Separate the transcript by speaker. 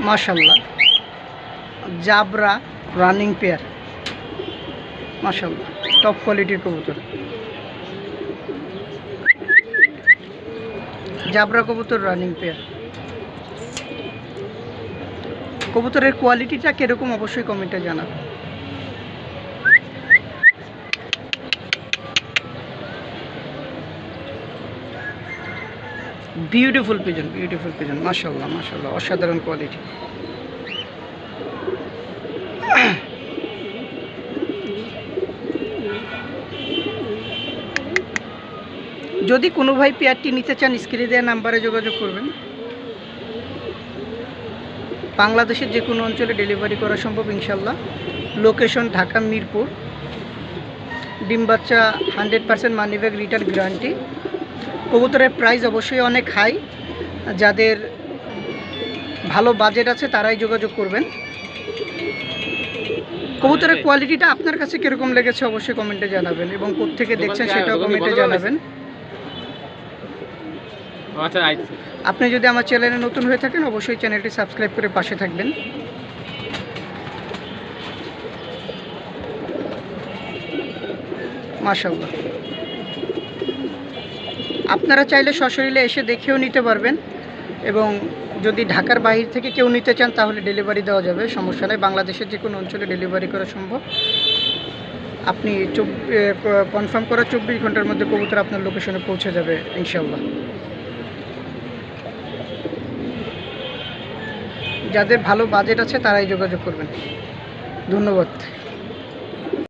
Speaker 1: মাশাল্লাহ। জাবরা running pair. মাশাল্লাহ টপ কোয়ালিটির কবুতর। জাবরা কবুতর রানিং পেয়ার। কবুতরের কোয়ালিটিটা কীরকম অবশ্যই কমেন্টে জানাবেন। বিউটিফুল পিজন বিউটিফুল পিজন মাশাল্লাহ মাশাল্লাহ অসাধারণ কোয়ালিটি যদি কোনো ভাই পেয়ারটি নিতে চান, স্ক্রিনে দেওয়া নাম্বারে যোগাযোগ করবেন। বাংলাদেশের যে কোনো অঞ্চলে ডেলিভারি করা সম্ভব ইনশাল্লাহ লোকেশন ঢাকা মিরপুর। ডিম বাচ্চা hundred percent money back return guarantee কবুতরের প্রাইস অবশ্যই অনেক হাই যাদের ভালো বাজেট আছে তারাই যোগাযোগ করবেন। কবুতরের কোয়ালিটিটা আপনার কাছে কীরকম লেগেছে অবশ্যই কমেন্টে জানাবেন এবং কোথেকে দেখছেন সেটাও কমেন্টে জানাবেন।
Speaker 2: আচ্ছা
Speaker 1: আপনি যদি আমার চ্যানেলে নতুন হয়ে থাকেন অবশ্যই চ্যানেলটি সাবস্ক্রাইব করে পাশে থাকবেন। মাশাল্লাহ আপনারা চাইলে সশরীরে এসে দেখেও নিতে পারবেন এবং যদি ঢাকার বাইরে থেকে কেউ নিতে চান, তাহলে ডেলিভারি দেওয়া যাবে, সমস্যা নেই। বাংলাদেশের যে কোনো অঞ্চলে ডেলিভারি করা সম্ভব। আপনি কনফার্ম করা চব্বিশ ঘণ্টার মধ্যে কবুতর আপনার লোকেশনে পৌঁছে যাবে ইনশাল্লাহ যাদের ভালো বাজেট আছে, তারাই যোগাযোগ করবেন। ধন্যবাদ।